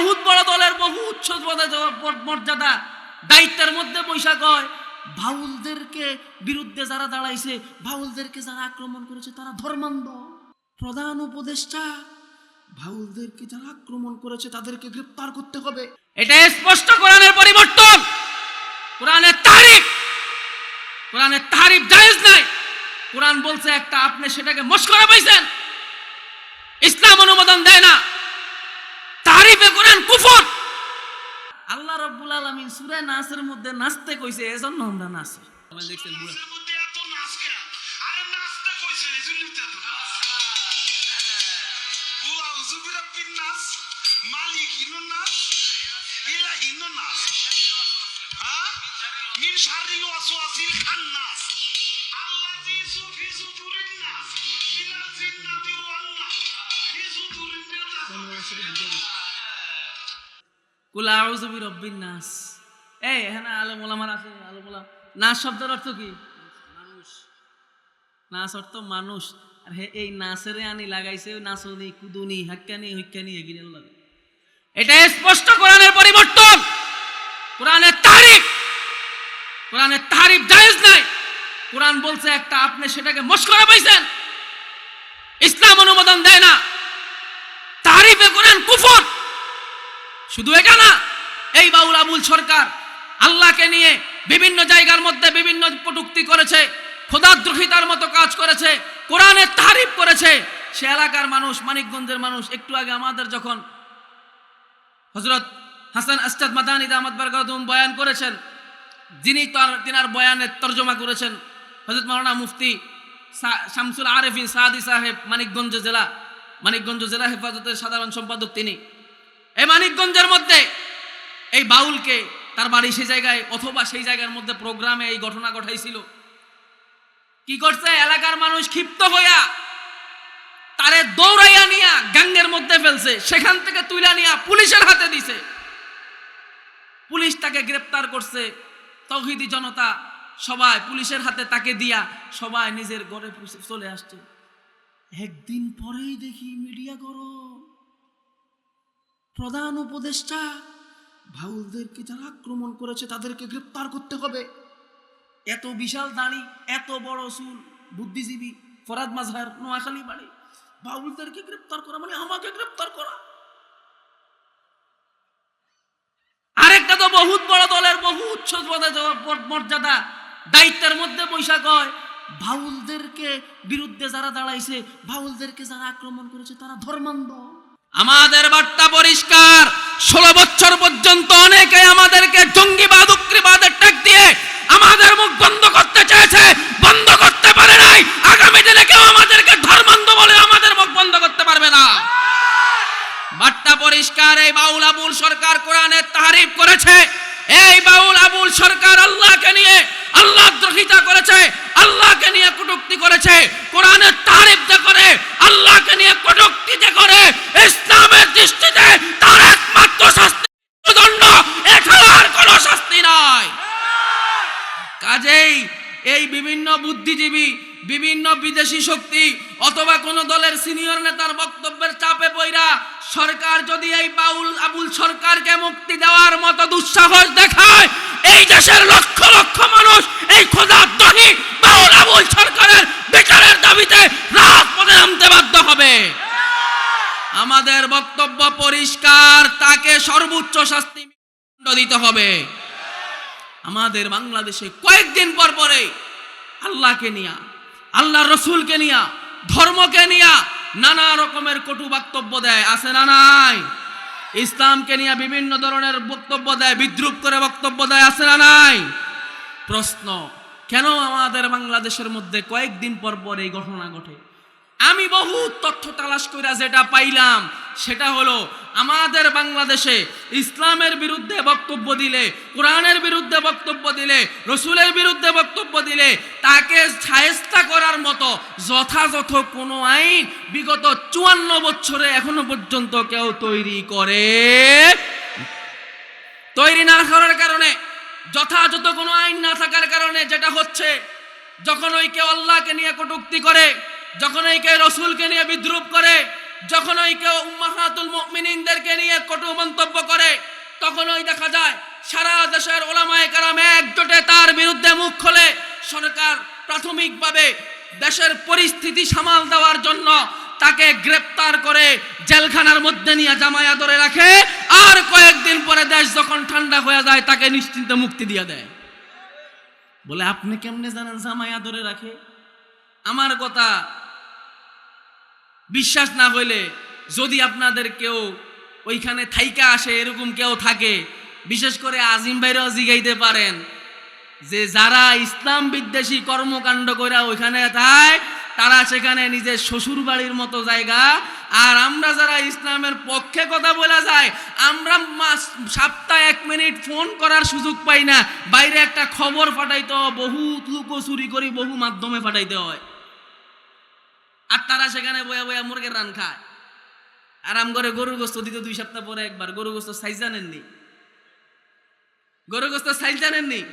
বহুত বড় দলের বহু উচ্চ পদে মর্যাদা দায়িত্বের মধ্যে বৈশাখ হয়। বাউলদেরকে বিরুদ্ধে যারা দাঁড়াইছে, বাউলদেরকে যারা আক্রমণ করেছে, তারা ধর্মান্ধ। প্রধান উপদেষ্টা, বাউলদেরকে যারা আক্রমণ করেছে, তাদেরকে গ্রেপ্তার করতে হবে। এটা স্পষ্ট কোরআনের পরিবর্তন। কোরআনের তারিখ। কোরআনের তারিফ জায়েজ নাই। কোরআন বলছে একটা, আপনি সেটাকে মস্করা পাইছেন। ইসলাম অনুমোদন দেয় না। তারিফে কোরআন কুফর আল্লাহ রব্বুল আলামিন সূরা নাসের মধ্যে নাচতে কইছে এজন্য আমরা নাচি আমরা দেখছেন বুড়া নাস, নাস। হ্যাঁ? মিন শাররিল ওয়াসওয়াসিল খান্নাস। আল্লাযী সুদুরিন নাস, মিনাল জিন্নাতি ওয়ান নাস, ফি সুদুরিন নাস। কুল আউযু বিরাব্বিন নাস। এই, এখানে আলেম ওলামার আছে আলেম নাস শব্দের অর্থ কি? মানুষ। নাস অর্থ মানুষ। আর হে, এই নাসেরে আনি লাগাইছে নাচনি কুদুনি, হাক্কানি, হুক্কানি এগিয়ে লাগে এটা স্পষ্ট কোরআনের পরিবর্তন। কোরআনের তারিখ কোরআনের তারিফ জায়েজ নাই। কোরআন বলছে একটা, আপনি সেটাকে মস্করা পাইছেন ইসলাম অনুমোদন দেয় না। তারিফে কোরআন কুফর। শুধু এটা না, এই বাউল আবুল সরকার আল্লাহকে নিয়ে বিভিন্ন জায়গার মধ্যে বিভিন্ন কটুক্তি করেছে, খোদাদ্রোহিতার মতো কাজ করেছে, কোরআনের তারিফ করেছে। সে এলাকার মানুষ, মানিকগঞ্জের মানুষ, একটু আগে আমাদের যখন হজরত হাসান আস্তাদ মাদানি দামাদ বারকাতুম বয়ান করেছেন, যিনি তার, তিনার বয়ানের তর্জমা করেছেন হজরত মাওলানা মুফতি শামসুল আরেফিন সাদি সাহেব, মানিকগঞ্জ জেলা মানিকগঞ্জ জেলা হেফাজতের সাধারণ সম্পাদক তিনি। এই মানিকগঞ্জের মধ্যে এই বাউলকে তার বাড়ি সেই জায়গায় অথবা সেই জায়গার মধ্যে প্রোগ্রামে এই ঘটনা ঘটাইছিল। কি করছে? এলাকার মানুষ ক্ষিপ্ত হইয়া তারে দৌড়াইয়া নিয়া গাঙ্গের মধ্যে ফেলছে। সেখান থেকে তুইলা নিয়া পুলিশের হাতে দিছে। পুলিশ তাকে গ্রেপ্তার করছে। তৌহিদি জনতা সবাই পুলিশের হাতে তাকে দিয়া সবাই নিজের ঘরে চলে আসছে। একদিন পরেই দেখি মিডিয়া গরম। প্রধান উপদেষ্টা ভাউলদেরকে যারা আক্রমণ করেছে তাদেরকে গ্রেপ্তার করতে হবে। এত বিশাল দাঁড়ি, এত বড় চুল, বুদ্ধিজীবী ফরাদ মাঝহার নোয়াখালী বাড়ি বাউলদেরকে গ্রেপ্তার করা মানে আমাকে গ্রেপ্তার করা। আরেকটা তো বহুত বড় দলের বহু উচ্চ মর্যাদা, দায়িত্বের মধ্যে বৈশাখ হয়। বাউলদেরকে বিরুদ্ধে যারা দাঁড়াইছে বাউলদেরকে যারা আক্রমণ করেছে তারা ধর্মান্ধ। আমাদের বার্তা পরিষ্কার। ষোলো বছর পর্যন্ত অনেকে আমাদেরকে জঙ্গিবাদ, উগ্রবাদের ট্যাগ দিয়ে আমাদের মুখ বন্ধ করতে চেয়েছে, বন্ধ করতে পারে নাই। আগামী দিনে কেউ আমাদেরকে ধর্মান্ধ বলে আমাদের মুখ বন্ধ করতে পারবে না। বার্তা পরিষ্কার, এই বাউল আবুল সরকার কোরআনের তারিফ করেছে। এই বাউল আবুল সরকার আল্লাহকে নিয়ে আল্লাহ দ্রোহিতা করেছে, আল্লাহকে নিয়ে কটুক্তি করেছে। কোরআনের তারিফ করে, আল্লাহকে নিয়ে কটুক্তি যে করে ইসলামের দৃষ্টিতে তার একমাত্র শাস্তি দণ্ড এছাড়া আর কোনো শাস্তি নয় কাজেই এই বিভিন্ন বুদ্ধিজীবী, বিভিন্ন বিদেশি শক্তি অথবা কোন দলের সিনিয়র নেতার বক্তব্যের চাপে পইরা সরকার যদি এই বাউল, আবুল সরকারকে মুক্তি দেওয়ার মতো দুঃসাহস দেখায়, এই দেশের লক্ষ লক্ষ মানুষ এই খোদাদ্রোহী বাউল, আবুল সরকারের বিচারের দাবিতে রাজপথে নামতে বাধ্য হবে। আমাদের বক্তব্য পরিষ্কার, তাকে সর্বোচ্চ শাস্তি দিতে হবে। আমাদের বাংলাদেশে কয়েকদিন পর পরে আল্লাহকে নিয়া আল্লাহ রসুলকে নিয়া, ধর্মকে নিয়া নানা রকমের কটু বক্তব্য দেয়, আছে না নাই? ইসলামকে নিয়ে বিভিন্ন ধরনের বক্তব্য দেয়, বিদ্রুপ করে বক্তব্য দেয়, আছে না নাই? প্রশ্ন, কেন আমাদের বাংলাদেশের মধ্যে কয়েকদিন পর পর এই ঘটনা ঘটে? আমি বহু তথ্য তালাশ করে যেটা পাইলাম, সেটা হলো আমাদের বাংলাদেশে ইসলামের বিরুদ্ধে বক্তব্য দিলে, কোরআনের বিরুদ্ধে বক্তব্য দিলে, রসুলের বিরুদ্ধে বক্তব্য দিলে, তাকে ছায়েস্তা করার মতো যথাযথ কোনো আইন বিগত চুয়ান্ন বছরে এখনও পর্যন্ত কেউ তৈরি করে তৈরি না করার কারণে, যথাযথ কোনো আইন না থাকার কারণে যেটা হচ্ছে, যখন ওই কেউ আল্লাহকে নিয়ে কটুক্তি করে যখন এই কেউ রসুলকে নিয়ে বিদ্রুপ করে, যখন ওই কেউ উম্মাহাতুল মুমিনিনদেরকে নিয়ে কটু মন্তব্য করে তখন ওই দেখা যায় সারা দেশের ওলামায়ে কারাম একজোটে তার বিরুদ্ধে মুখ খোলে। সরকার প্রাথমিকভাবে দেশের পরিস্থিতি সামাল দেওয়ার জন্য তাকে গ্রেপ্তার করে জেলখানার মধ্যে নিয়ে জামায়া ধরে রাখে। আর কয়েকদিন পরে দেশ যখন ঠান্ডা হয়ে যায়, তাকে নিশ্চিন্তে মুক্তি দিয়ে দেয়। বলে, আপনি কেমনে জানেন জামায়া ধরে রাখে? আমার কথা বিশ্বাস না হইলে যদি আপনাদের কেউ ওইখানে থাইকা আসে, এরকম কেউ থাকে, বিশেষ করে আজিম ভাইরাও জিগাইতে পারেন যে যারা ইসলাম বিদ্বেষী কর্মকাণ্ড করে ওইখানে যায় তারা সেখানে নিজের শ্বশুর বাড়ির মতো জায়গা। আর আমরা যারা ইসলামের পক্ষে কথা বলা যায়, আমরা সপ্তাহে এক মিনিট ফোন করার সুযোগ পাই না। বাইরে একটা খবর পাঠাইতে হয় বহু লুকোচুরি করি, বহু মাধ্যমে পাঠাইতে হয়। আর তারা সেখানে বয়া বয়া মুরগের রান খায়। আরাম করে গরুর গোস্ত দিতে দুই সপ্তাহ পরে একবার। গরু গোস্ত সাইজ জানেননি? গরু গোস্ত সাইজ জানেননি?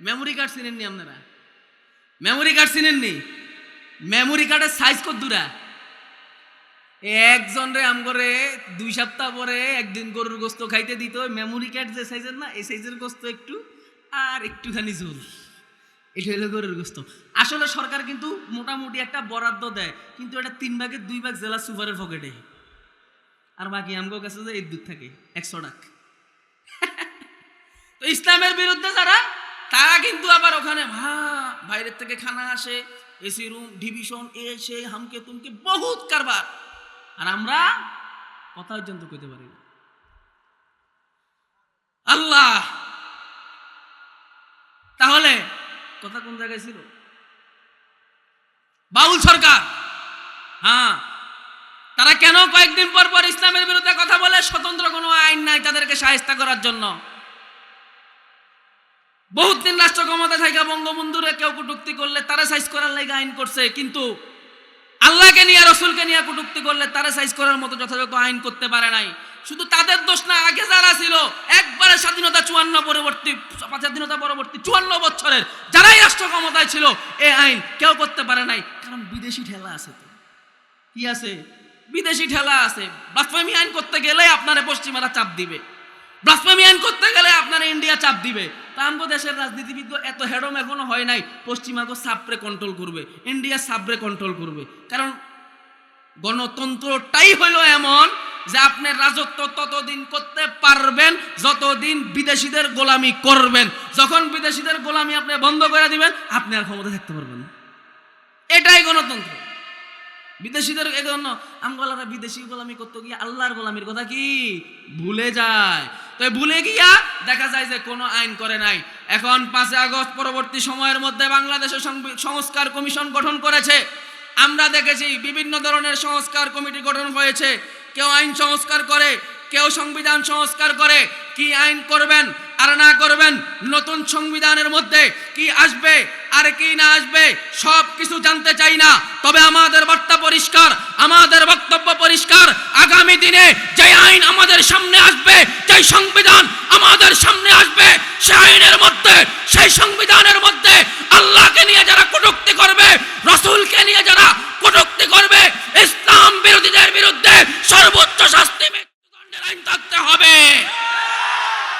মেমোরি কার্ড চিনেননি আপনারা? মেমোরি কার্ড চিনেননি? মেমোরি কার্ডের সাইজ কত দূরা? একজন রে আম করে দুই সপ্তাহ পরে একদিন গরুর গোস্ত খাইতে দিত। মেমোরি কার্ড যে সাইজের না, এই সাইজের গোস্ত একটু আর একটুখানি ঝোল এটা হলো গরুর গোস্ত। আসলে সরকার কিন্তু মোটামুটি একটা বরাদ্দ দেয়, কিন্তু এটা তিন ভাগের দুই ভাগ জেলা সুপারের পকেটে। আর বাকি আমগো কাছে যে দুধ থাকে, একশো টাক তো ইসলামের বিরুদ্ধে যারা, তারা কিন্তু আবার ওখানে ভা, বাইরের থেকে খানা আসে, এসি রুম, ডিভিশন, এ, সে, হামকে, তুমকে, বহুত কারবার। আর আমরা কথা পর্যন্ত কইতে পারি না। আল্লাহ! তাহলে কথা কোন জায়গায় ছিল? বাউল সরকার। হ্যাঁ। তারা কেন কয়েকদিন পর পর ইসলামের বিরুদ্ধে কথা বলে? স্বতন্ত্র কোনো আইন নাই তাদেরকে সাহিস্তা করার জন্য। বহুত দিন রাষ্ট্র ক্ষমতা থেকে বঙ্গবন্ধুরে কেউ কটুক্তি করলে তারা সাইজ করার লাগে আইন করছে, কিন্তু আল্লাহকে নিয়ে, রসুলকে নিয়ে কটুক্তি করলে তারা সাইজ করার মতো যথাযথ আইন করতে পারে নাই। শুধু তাদের দোষ না, আগে যারা ছিল, একবারে স্বাধীনতা চুয়ান্ন পরবর্তী, স্বাধীনতা পরবর্তী চুয়ান্ন বছরের যারাই রাষ্ট্র ক্ষমতায় ছিল, এ আইন কেউ করতে পারে নাই। কারণ বিদেশি ঠেলা আছে তো। কি আছে? বিদেশি ঠেলা আছে। ব্লাসফেমি আইন করতে গেলে আপনারে পশ্চিমারা চাপ দিবে। ব্লাসফেমি আইন করতে গেলে আপনারা ইন্ডিয়া চাপ দিবে। তা আমগো দেশের রাজনীতিবিদ এত হেডম এখনও হয় নাই, পশ্চিমাগো সাবরে কন্ট্রোল করবে ইন্ডিয়া সাবরে কন্ট্রোল করবে। কারণ গণতন্ত্রটাই হলো এমন যে আপনি রাজত্ব ততদিন করতে পারবেন, যতদিন বিদেশিদের গোলামি করবেন। যখন বিদেশিদের গোলামি আপনি বন্ধ করে দিবেন, আপনি আর ক্ষমতা থাকতে পারবেন। এটাই গণতন্ত্র। বিদেশিদের এজন্য আমগলারা বিদেশি গোলামি করতে গিয়ে আল্লাহর গোলামির কথা কি? ভুলে যায়। তো ভুলে গিয়া দেখা যায় যে কোনো আইন করে নাই। এখন পাঁচই আগস্ট পরবর্তী সময়ের মধ্যে বাংলাদেশের সংস্কার কমিশন গঠন করেছে। আমরা দেখেছি বিভিন্ন ধরনের সংস্কার কমিটি গঠন হয়েছে। কেউ আইন সংস্কার করে, কেউ সংবিধান সংস্কার করে, কি আইন করবেন আর না করবেন, নতুন সংবিধানের মধ্যে কি আসবে আর কি না আসবে সব কিছু জানতে চাই না। তবে আমাদের বার্তা পরিষ্কার, আমাদের বক্তব্য পরিষ্কার, আগামী দিনে যে আইন আমাদের সামনে আসবে যে সংবিধান আমাদের সামনে আসবে, সেই আইনের মধ্যে, সেই সংবিধান